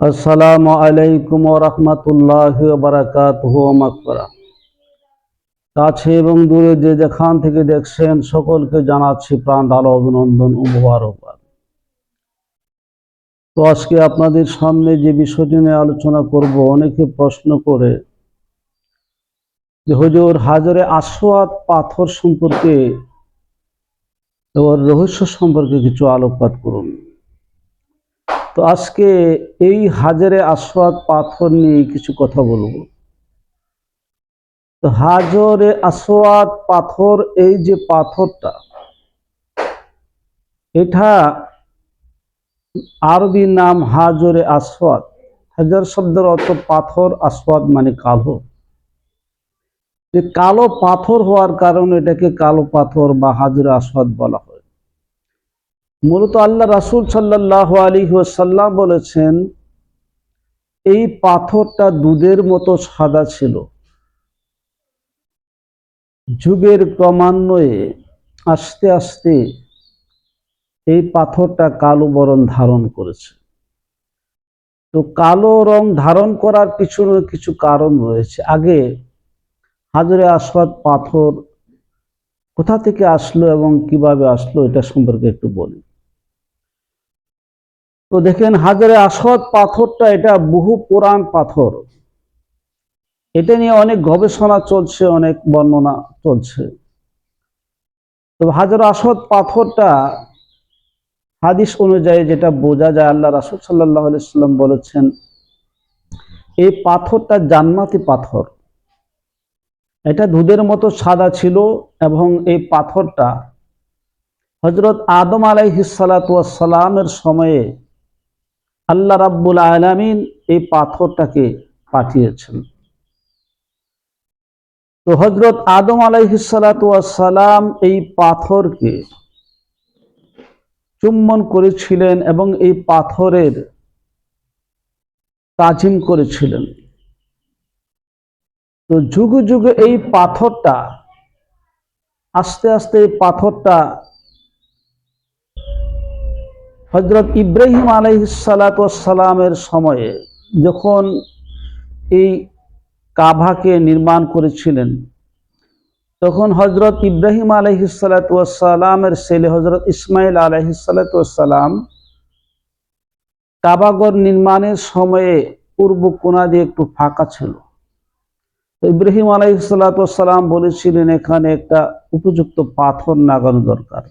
আসসালামু আলাইকুম রহমতুল্লাহ বারাকাতুহ মাকবরা কাছে এবং দূরে যে যেখান থেকে দেখছেন, সকলকে জানাচ্ছি প্রাণ ঢালো অভিনন্দন ও মুবারকবাদ। তো আজকে আপনাদের সামনে যে বিষয়টি নিয়ে আলোচনা করব, অনেকে প্রশ্ন করে যে, হুজুর, হাজারে আসওয়াদ পাথর সম্পর্কে ওর রহস্য সম্পর্কে কিছু আলোকপাত করুন। তো আজকে এই হাজারে আসওয়াদ পাথর নিয়ে কিছু কথা বলব। তো হাজরে আসওয়াদ পাথর, এই যে পাথরটা, এটা আরবি নাম হাজরে আসওয়াদ। হাজার শব্দের অর্থ পাথর, আসওয়াদ মানে কালো। যে কালো পাথর হওয়ার কারণে এটাকে কালো পাথর বা হাজরে আসওয়াদ বলা হয়। মূলত আল্লাহ রাসুল সাল্লাহ আলী সাল্লাম বলেছেন, এই পাথরটা দুধের মতো সাদা ছিল। যুগের ক্রমান্বয়ে আস্তে আস্তে এই পাথরটা কালো বরণ ধারণ করেছে। তো কালো রং ধারণ করার পিছনে কিছু কারণ রয়েছে। আগে হাজরে আসওয়াদ পাথর কোথা থেকে আসলো এবং কীভাবে আসলো এটা সম্পর্কে একটু বলি। তো দেখেন হাজারে আসওয়াদ পাথরটা এটা বহু পুরাণ পাথর। এটা নিয়ে অনেক গবেষণা চলছে, অনেক বর্ণনা চলছে। তো হাজার আসওয়াদ পাথরটা হাদিস অনুযায়ী যেটা বোঝা যায়, আল্লাহ রাসুল সাল্লাহ সাল্লাম বলেছেন, এই পাথরটা জান্নাতি পাথর। এটা দুধের মতো সাদা ছিল এবং এই পাথরটা হজরত আদম আলাইহিসালামের সময়ে আল্লাহ রাব্বুল আলামিন এই পাথরটাকে পাঠিয়েছেন। তো হজরত আদম আলাইহিসালাম এই পাথরকে চুম্বন করেছিলেন এবং এই পাথরের তাজিম করেছিলেন। তো যুগ যুগে এই পাথরটা, আস্তে আস্তে এই পাথরটা হজরত ইব্রাহিম আলহিসালামের সময়ে যখন এই কাভাকে নির্মাণ করেছিলেন, তখন হজরত ইব্রাহিম আলহিসালামের ছেলে হজরত ইসমাইল আলহিসালাম কাবাগর নির্মাণের সময়ে পূর্ব কোনা দিয়ে একটু ফাঁকা ছিল। ইব্রাহিম আলহিসাল্লাম বলেছিলেন, এখানে একটা উপযুক্ত পাথর নাগানো দরকার।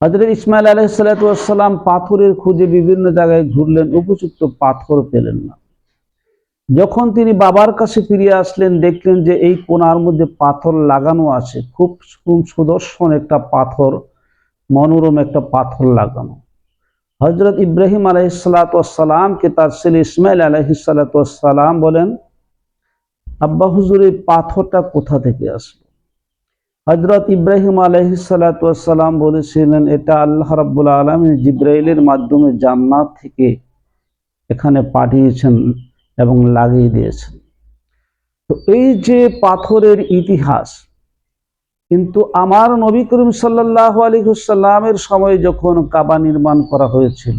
হজরত ইসমাইল আলহিসাল্লাম পাথরের খুঁজে বিভিন্ন জায়গায় ঘুরলেন, উপযুক্ত পাথর পেলেন না। যখন তিনি বাবার কাছে ফিরে আসলেন, দেখলেন যে এই কোনার মধ্যে পাথর লাগানো আছে। খুব সুদর্শন একটা পাথর, মনোরম একটা পাথর লাগানো। হজরত ইব্রাহিম আলহিসাল্লামকে তার ছেলে ইসমাইল আলহিসাল্লাম বলেন, আব্বা হুজুর, এই পাথরটা কোথা থেকে আসলো? হজরত ইব্রাহিম আলহিসাল্লাম বলেছিলেন, এটা আল্লাহ রাব্বুল আলমী জিব্রাইলের মাধ্যমে জান্নাত থেকে এখানে পাঠিয়েছেন এবং লাগিয়ে দিয়েছেন। তো এই যে পাথরের ইতিহাস, কিন্তু আমার নবী করিম সাল্লাহ আলী হুসাল্লামের সময় যখন কাবা নির্মাণ করা হয়েছিল,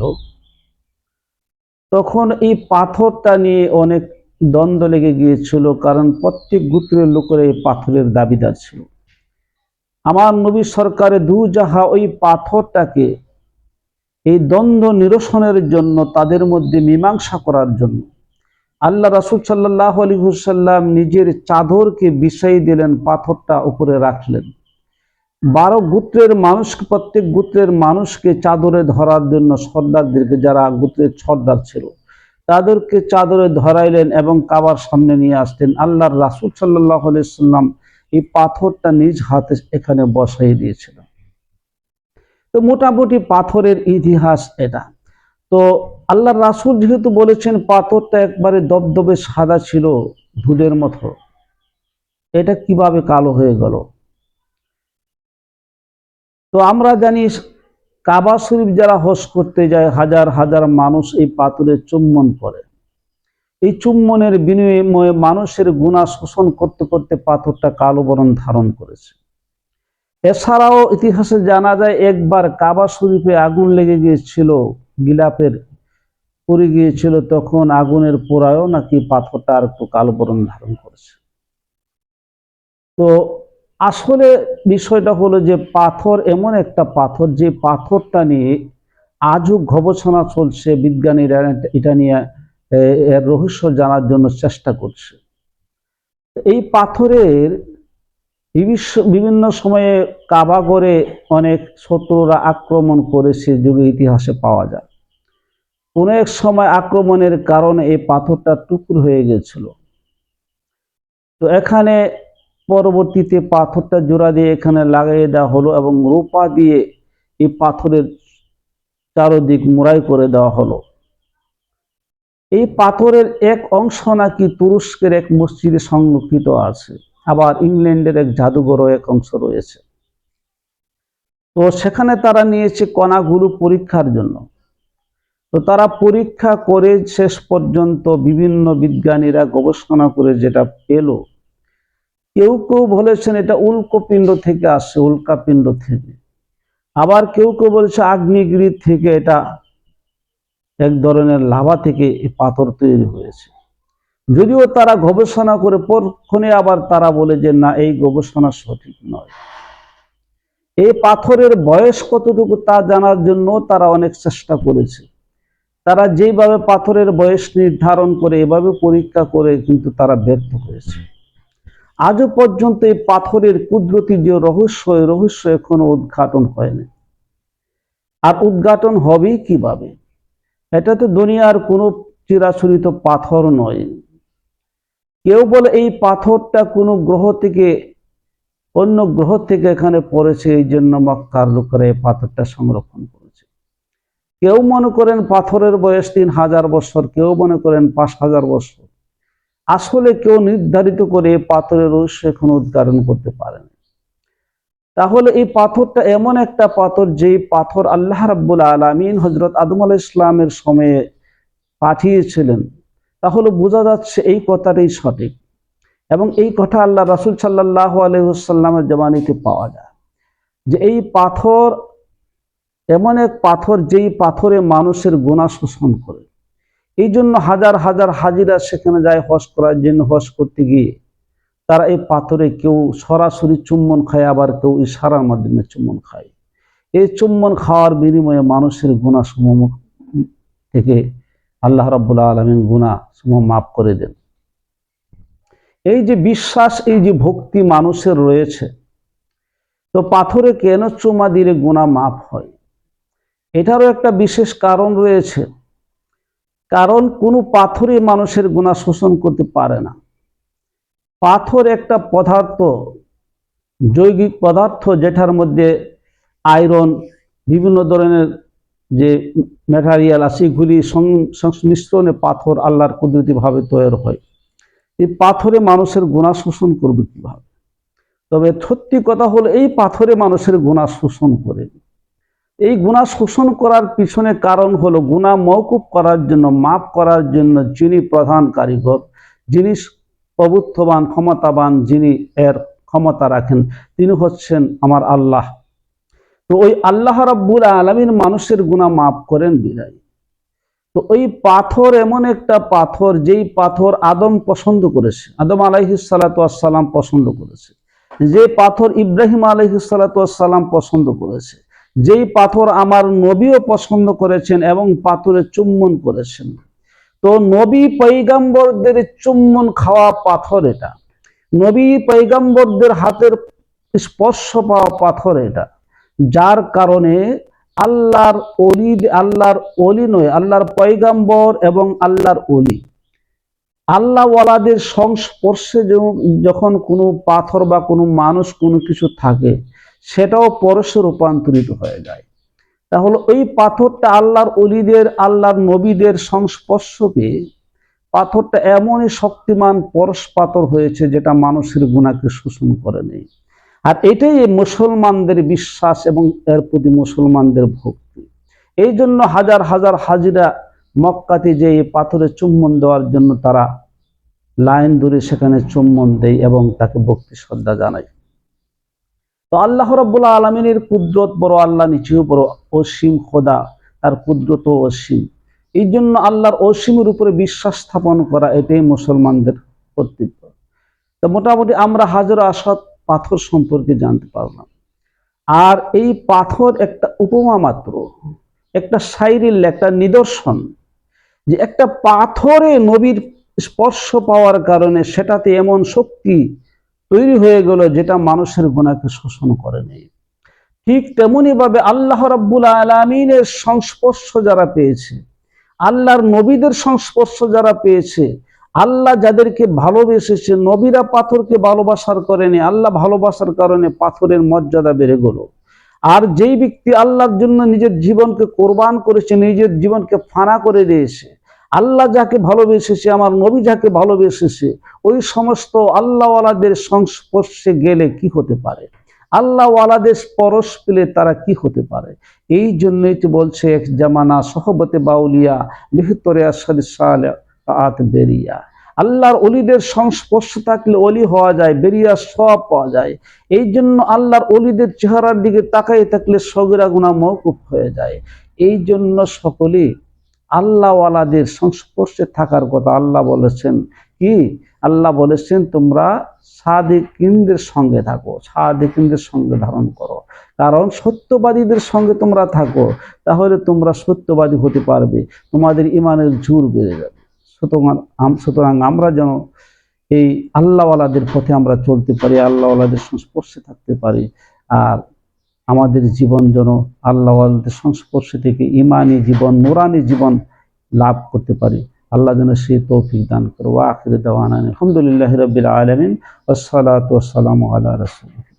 তখন এই পাথরটা নিয়ে অনেক দ্বন্দ্ব লেগে গিয়েছিল, কারণ প্রত্যেক গোত্রের লোকের এই পাথরের দাবিদার ছিল। আমার নবী সরকারে দু যাহা ওই পাথরটাকে এই দ্বন্দ্ব নিরসনের জন্য তাদের মধ্যে মীমাংসা করার জন্য। আল্লাহ রাসুল সাল্লাহ আলী হুসাল্লাম নিজের চাদরকে বিষাই দিলেন, পাথরটা উপরে রাখলেন। বারো গোত্রের মানুষকে প্রত্যেক গোত্রের মানুষকে চাদরে ধরার জন্য সর্দারদেরকে, যারা গোত্রের সর্দার ছিল, তাদেরকে চাদরে ধরাইলেন এবং কাবার সামনে নিয়ে আসতেন আল্লাহর রাসুল সাল্লাহ সাল্লাম এই পাথরটা নিজ হাতে এখানে বসাই দিয়েছিল। তো মোটামুটি পাথরের ইতিহাস এটা। তো আল্লাহ রাসুল যেহেতু বলেছেন, পাথরটা একবারে দবদবে সাদা ছিল দুধের মতো, এটা কীভাবে কালো হয়ে গেল? তো আমরা জানি কাবা শরীফ যারা হস করতে যায়, হাজার হাজার মানুষ এই পাথরের চুম্বন করে। এই চুম্বনের বিনিময়ে মানুষের গুণা শোষণ করতে করতে পাথরটা কালো বরণ ধারণ করেছে। এছাড়াও ইতিহাসে জানা যায়, একবার কাবা শরীফে আগুন লেগে গিয়েছিল গিলাপের পড়ে গিয়েছিল, তখন আগুনের পোড়ায়ও নাকি পাথরটা আর একটু কালো বরণ ধারণ করেছে। তো আসলে বিষয়টা হলো যে, পাথর এমন একটা পাথর, যে পাথরটা নিয়ে আজও গবেষণা চলছে, বিজ্ঞানীরা এটা নিয়ে এর রহস্য জানার জন্য চেষ্টা করছে। এই পাথরের বিভিন্ন সময়ে কাবা করে অনেক শত্রুরা আক্রমণ করেছে যুগে ইতিহাসে পাওয়া যায়। অনেক সময় আক্রমণের কারণে এই পাথরটা টুকরো হয়ে গেছিল। তো এখানে পরবর্তীতে পাথরটা জোড়া দিয়ে এখানে লাগিয়ে দেওয়া হলো এবং রূপা দিয়ে এই পাথরের চারদিক মোড়াই করে দেওয়া হলো। এই পাথরের এক অংশ নাকি তুরস্কের এক মসজিদে সংরক্ষিত আছে। আবার ইংল্যান্ডের এক জাদুঘরও এক অংশ রয়েছে। তো সেখানে তারা নিয়েছে কণাগুলো পরীক্ষার জন্য। তো তারা পরীক্ষা করে শেষ পর্যন্ত বিভিন্ন বিজ্ঞানীরা গবেষণা করে যেটা পেল। কেউ কেউ বলেছেন এটা উল্কপিণ্ড থেকে আসছে, উল্কাপিণ্ড থেকে। আবার কেউ কেউ বলেছে আগ্নেয়গিরি থেকে এটা এক ধরনের লাভা থেকে এই পাথর তৈরি হয়েছে। যদিও তারা গবেষণা করে পরক্ষণে আবার তারা বলে যে, না, এই গবেষণা সঠিক নয়। এই পাথরের বয়স কতটুকু তা জানার জন্য তারা অনেক চেষ্টা করেছে। তারা যেভাবে পাথরের বয়স নির্ধারণ করে, এভাবে পরীক্ষা করে কিন্তু তারা ব্যর্থ হয়েছে। আজও পর্যন্ত এই পাথরের কুদরতি যে রহস্য রহস্য এখনও উদ্ঘাটন হয়নি। আর উদ্ঘাটন হবেই কীভাবে? এটা তো দুনিয়ার কোনো চিরাচরিত পাথর নয়। কেউ বলে এই পাথরটা কোনো গ্রহ থেকে, অন্য গ্রহ থেকে এখানে পড়েছে, এই জন্য মক্কার লোকেরা এই পাথরটা সংরক্ষণ করেছে। কেউ মনে করেন পাথরের বয়স তিন হাজার বছর, কেউ মনে করেন পাঁচ হাজার বছর। আসলে কেউ নির্ধারিত করে পাথরের রহস্য এখন উদ্ঘাটন করতে পারেন। তাহলে এই পাথরটা এমন একটা পাথর যেই পাথর আল্লাহ রাব্বুল আলামিন হজরত আদম আলাহ ইসলামের সময়ে পাঠিয়েছিলেন। তাহলে বোঝা যাচ্ছে এই কথাটাই সঠিক এবং এই কথা আল্লাহ রাসুল সাল্লাহ আলহিসাল্লামের জমানিতে পাওয়া যায় যে এই পাথর এমন এক পাথর যেই পাথরে মানুষের গুণা শোষণ করে। এই জন্য হাজার হাজার হাজিরা সেখানে যায় হজ করার জন্য হজ করতে গিয়ে তারা এই পাথরে কেউ সরাসরি চুম্বন খায়, আবার কেউ ইশারার মাধ্যমে চুম্বন খায়। এই চুম্বন খাওয়ার বিনিময়ে মানুষের গুণা সমূহ থেকে আল্লাহ রাব্বুল আলমিন গুণা সমূহ মাফ করে দেন। এই যে বিশ্বাস, এই যে ভক্তি মানুষের রয়েছে, তো পাথরে কেন চুমা দিলে গুণা মাফ হয়? এটারও একটা বিশেষ কারণ রয়েছে। কারণ কোনো পাথরে মানুষের গুণা শোষণ করতে পারে না। পাথর একটা পদার্থ, জৈবিক পদার্থ যেটার মধ্যে আয়রন, বিভিন্ন ধরনের যে ম্যাটারিয়াল আছে, এগুলি সংমিশ্রণে পাথর আল্লাহর কুদরতিভাবে তৈরি হয়। এই পাথরে মানুষের গুণা শোষণ করবে কীভাবে? তবে সত্যি কথা হলো, এই পাথরে মানুষের গুণা শোষণ করে। এই গুণা শোষণ করার পিছনে কারণ হলো, গুণা মৌকুব করার জন্য মাফ করার জন্য যিনি প্রধান কারিগর, যিনি প্রভুত্ববান ক্ষমতাবান যিনি এর ক্ষমতা রাখেন, তিনি হচ্ছেন আমার আল্লাহ। তো ওই আল্লাহ রাব্বুল আলমিন মানুষের গুণা মাফ করেন বিদায় তো ওই পাথর এমন একটা পাথর, যেই পাথর আদম পছন্দ করেছে, আদম আলাইহিসালাম পছন্দ করেছে। যে পাথর ইব্রাহিম আলাইহিসালাম পছন্দ করেছে, যেই পাথর আমার নবীও পছন্দ করেছেন এবং পাথরে চুম্বন করেছেন। তো নবী পৈগাম্বরদের চুম্বন খাওয়া পাথর এটা। নবী পৈগাম্বরদের হাতের স্পর্শ পাওয়া পাথর এটা। যার কারণে আল্লাহর অলি আল্লাহর অলি নয়, আল্লাহর পৈগাম্বর এবং আল্লাহর অলি আল্লাহ ওয়ালাদের সংস্পর্শে যখন কোনো পাথর বা কোনো মানুষ কোনো কিছু থাকে, সেটাও পরশে রূপান্তরিত হয়ে যায়। তাহলে ওই পাথরটা আল্লাহর অলিদের, আল্লাহর নবীদের সংস্পর্শ পেয়ে পাথরটা এমনই শক্তিমান পরশ পাথর হয়েছে যেটা মানুষের গুণাকে শোষণ করে নেই আর এটাই মুসলমানদের বিশ্বাস এবং এর প্রতি মুসলমানদের ভক্তি। এই জন্য হাজার হাজার হাজিরা মক্কাতে যে এই পাথরে চুম্বন দেওয়ার জন্য তারা লাইন ধরে সেখানে চুম্বন দেয় এবং তাকে ভক্তি শ্রদ্ধা জানায়। তো আল্লাহ রব্বুল আলমিনের কুদরত বড়, আল্লাহ নিচেও বড়, অসীম খোদা, তার কুদরত অসীম। এই জন্য আল্লাহর অসীমের উপরে বিশ্বাস স্থাপন করা এটাই মুসলমানদের কর্তৃত্ব। তো মোটামুটি আমরা হাজার আসাদ পাথর সম্পর্কে জানতে পারলাম। আর এই পাথর একটা উপমা মাত্র, একটা শাইরিল একটা নিদর্শন যে একটা পাথরে নবীর স্পর্শ পাওয়ার কারণে সেটাতে এমন শক্তি তৈরি হয়ে গেল যেটা মানুষের গুণাকে শোষণ করে নেই। ঠিক তেমনি ভাবে আল্লাহ রাব্বুল আলমিনের সংস্পর্শ যারা পেয়েছে, আল্লাহর নবীদের সংস্পর্শ যারা পেয়েছে, আল্লাহ যাদেরকে ভালোবেসেছে, নবীরা পাথরকে ভালোবাসার করেনি আল্লাহ ভালোবাসার কারণে পাথরের মর্যাদা বেড়ে গেল। আর যেই ব্যক্তি আল্লাহর জন্য নিজের জীবনকে কোরবান করেছে, নিজের জীবনকে ফানা করে দিয়েছে আল্লাহ যাকে ভালোবেসেছে আমার নবী যাকে ভালোবেসেছে, ওই সমস্ত আল্লাহওয়ালাদের সংস্পর্শে গেলে কি হতে পারে? আল্লাহওয়ালাদের স্পরশ পেলে তারা কি হতে পারে? এই জন্যই তো বলছে, এক জামানা সহবতে বাউলিয়া বিহতরে আত বেরিয়া। আল্লাহর অলিদের সংস্পর্শ থাকলে অলি হওয়া যায়, বেরিয়া সব পাওয়া যায়। এই জন্য আল্লাহর অলিদের চেহারার দিকে তাকাই থাকলে সগিরা গুণা মৌকুফ হয়ে যায়। এই জন্য সকলে আল্লাহওয়ালাদের সংস্পর্শে থাকার কথা আল্লাহ বলেছেন। কি? আল্লাহ বলেছেন, তোমরা সাদেকিনদের সঙ্গে থাকো, সাদেকিনদের সঙ্গে ধারণ করো। কারণ সত্যবাদীদের সঙ্গে তোমরা থাকো, তাহলে তোমরা সত্যবাদী হতে পারবে। তোমাদের ইমানের জোর বেড়ে যাবে। সুতরাং সুতরাং আমরা যেন এই আল্লাহওয়ালাদের পথে আমরা চলতে পারি, আল্লাহওয়ালাদের সংস্পর্শে থাকতে পারি। আর আমাদের জীবন যেন আল্লাহ আল্লাহ সংস্পর্শে থেকে ইমানি জীবন, নুরানি জীবন লাভ করতে পারি। আল্লাহ যেন সে তৌফিক দান করো আখির দেওয়ান আলহামদুলিল্লাহ রবিল আলমিন। আসসালাতু আল্লাহ রসুল